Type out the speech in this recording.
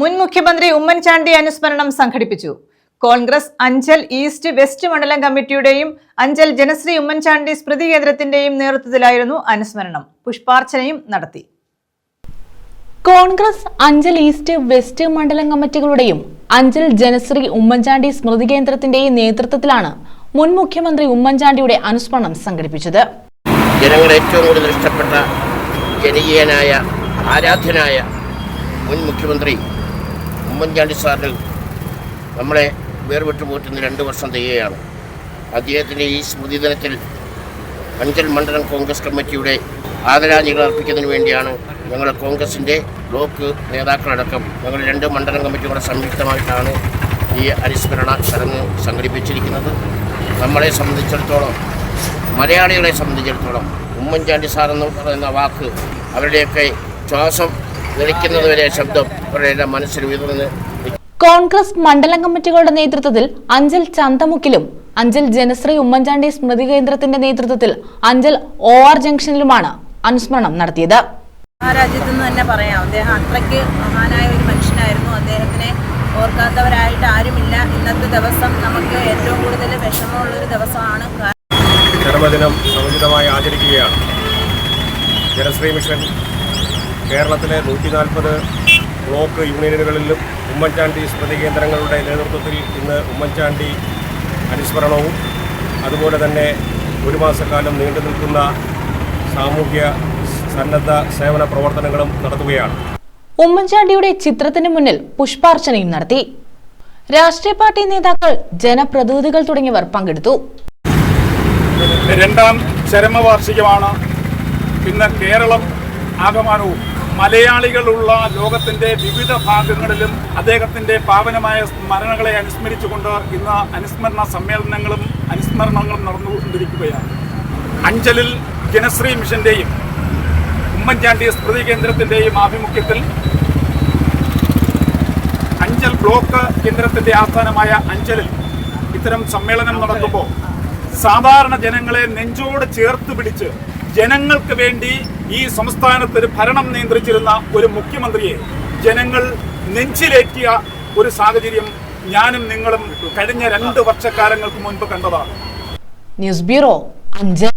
മുൻ മുഖ്യമന്ത്രി ഉമ്മൻചാണ്ടി അനുസ്മരണം സംഘടിപ്പിച്ചു. കോൺഗ്രസ് അഞ്ചൽ ഈസ്റ്റ് വെസ്റ്റ് മണ്ഡലം കമ്മിറ്റിയുടെയും അഞ്ചൽ ജനശ്രീ ഉമ്മൻചാണ്ടി സ്മൃതി കേന്ദ്രത്തിന്റെയും നേതൃത്വത്തിലായിരുന്നു അനുസ്മരണം. പുഷ്പാർച്ചനയും നടത്തി. കോൺഗ്രസ് അഞ്ചൽ ഈസ്റ്റ് വെസ്റ്റ് മണ്ഡലം കമ്മിറ്റികളുടെയും അഞ്ചൽ ജനശ്രീ ഉമ്മൻചാണ്ടി സ്മൃതി കേന്ദ്രത്തിന്റെയും നേതൃത്വത്തിലാണ് മുൻ മുഖ്യമന്ത്രി ഉമ്മൻചാണ്ടിയുടെ അനുസ്മരണം സംഘടിപ്പിച്ചത്. ജനങ്ങൾ ഏറ്റവും കൂടുതൽ ഇഷ്ടപ്പെട്ട ജനകീയനായ ആരാധ്യനായ മുൻ മുഖ്യമന്ത്രി ഉമ്മൻചാണ്ടി സാറിന് നമ്മളെ വേർവിട്ടു പോറ്റുന്ന രണ്ട് വർഷം തികയാണ്. അദ്ദേഹത്തിന്റെ ഈ സ്മൃതി ദിനത്തിൽ അഞ്ചൽ മണ്ഡലം കോൺഗ്രസ് കമ്മിറ്റിയുടെ ആദരാഞ്ജലികൾ അർപ്പിക്കുന്നതിന് വേണ്ടിയാണ് ഞങ്ങൾ കോൺഗ്രസിന്റെ ബ്ലോക്ക് നേതാക്കളടക്കം ഞങ്ങൾ രണ്ട് മണ്ഡലം കമ്മിറ്റികളുടെ സംയുക്തമായിട്ടാണ് ഈ അനുസ്മരണ ചടങ്ങ് സംഘടിപ്പിച്ചിരിക്കുന്നത്. നമ്മളെ സംബന്ധിച്ചിടത്തോളം മലയാളികളെ സംബന്ധിച്ചിടത്തോളം ഉമ്മൻചാണ്ടി സാർ എന്ന് പറയുന്ന വാക്ക് അവരുടെയൊക്കെ ശ്വാസം നിലയ്ക്കുന്നതുവരെ ശബ്ദം അവരുടെ മനസ്സിൽ ഉയർന്ന് കോൺഗ്രസ് മണ്ഡലം കമ്മിറ്റികളുടെ നേതൃത്വത്തിൽ അഞ്ചൽ ചന്തമുക്കിലും അഞ്ചൽ ജനശ്രീ ഉമ്മൻചാണ്ടി സ്മൃതി കേന്ദ്രത്തിന്റെ നേതൃത്വത്തിൽ അഞ്ചൽ ഒ ആർ ജംഗ്ഷനിലുമാണ് അനുസ്മരണം നടത്തിയത്. ആ രാജ്യത്ത് നിന്ന് തന്നെ പറയാം. അദ്ദേഹം അത്രയ്ക്ക് മഹാനായ ഒരു മനുഷ്യനായിരുന്നു. അദ്ദേഹത്തിനെ ഓർക്കാത്തവരായിട്ട് ആരുമില്ല. ഇന്നത്തെ ദിവസം നമുക്ക് ഏറ്റവും കൂടുതൽ വിഷമമുള്ളൊരു ദിവസമാണ്. ജന്മദിനം സമുചിതമായി ആചരിക്കുകയാണ്. ജനശ്രീ മിഷൻ കേരളത്തിലെ നൂറ്റി നാൽപ്പത് ബ്ലോക്ക് യൂണിയനുകളിലും ഉമ്മൻചാണ്ടി സ്മൃതി കേന്ദ്രങ്ങളുടെ നേതൃത്വത്തിൽ ഇന്ന് ഉമ്മൻചാണ്ടി അനുസ്മരണവും അതുപോലെ തന്നെ ഒരു മാസക്കാലം നീണ്ടു നിൽക്കുന്ന സാമൂഹ്യ സന്നദ്ധ സേവന പ്രവർത്തനങ്ങളും നടത്തുകയാണ്. ഉമ്മൻചാണ്ടിയുടെ ചിത്രത്തിന് മുന്നിൽ പുഷ്പാർച്ചനയും നടത്തി. രാഷ്ട്രീയ പാർട്ടി നേതാക്കൾ ജനപ്രതിനിധികൾ തുടങ്ങിയവർ പങ്കെടുത്തു. രണ്ടാം ചരമവാർഷികമാണ്. ഇന്ന് കേരളം ആകമാനവും മലയാളികളുള്ള ലോകത്തിന്റെ വിവിധ ഭാഗങ്ങളിലും അദ്ദേഹത്തിന്റെ പാവനമായ സ്മരണകളെ അനുസ്മരിച്ചുകൊണ്ട് ഇന്ന് അനുസ്മരണ സമ്മേളനങ്ങളും അനുസ്മരണങ്ങളും നടന്നുകൊണ്ടിരിക്കുകയാണ്. അഞ്ചലിൽ ജനശ്രീ മിഷന്റെയും ഉമ്മൻചാണ്ടി സ്മൃതി കേന്ദ്രത്തിന്റെയും ആഭിമുഖ്യത്തിൽ അഞ്ചൽ ബ്ലോക്ക് കേന്ദ്രത്തിന്റെ ആസ്ഥാനമായ അഞ്ചലിൽ ഇത്തരം സമ്മേളനം നടക്കുമ്പോൾ സാധാരണ ജനങ്ങളെ നെഞ്ചോട് ചേർത്ത് പിടിച്ച് ജനങ്ങൾക്ക് വേണ്ടി ഈ സംസ്ഥാനത്ത് ഒരു ഭരണം നിയന്ത്രിച്ചിരുന്ന ഒരു മുഖ്യമന്ത്രിയെ ജനങ്ങൾ നെഞ്ചിലേറ്റിയ ഒരു സാഹചര്യം ഞാനും നിങ്ങളും കഴിഞ്ഞ രണ്ട് വർഷക്കാലങ്ങൾക്ക് മുൻപ് കണ്ടതാണ്. News bureau Anchal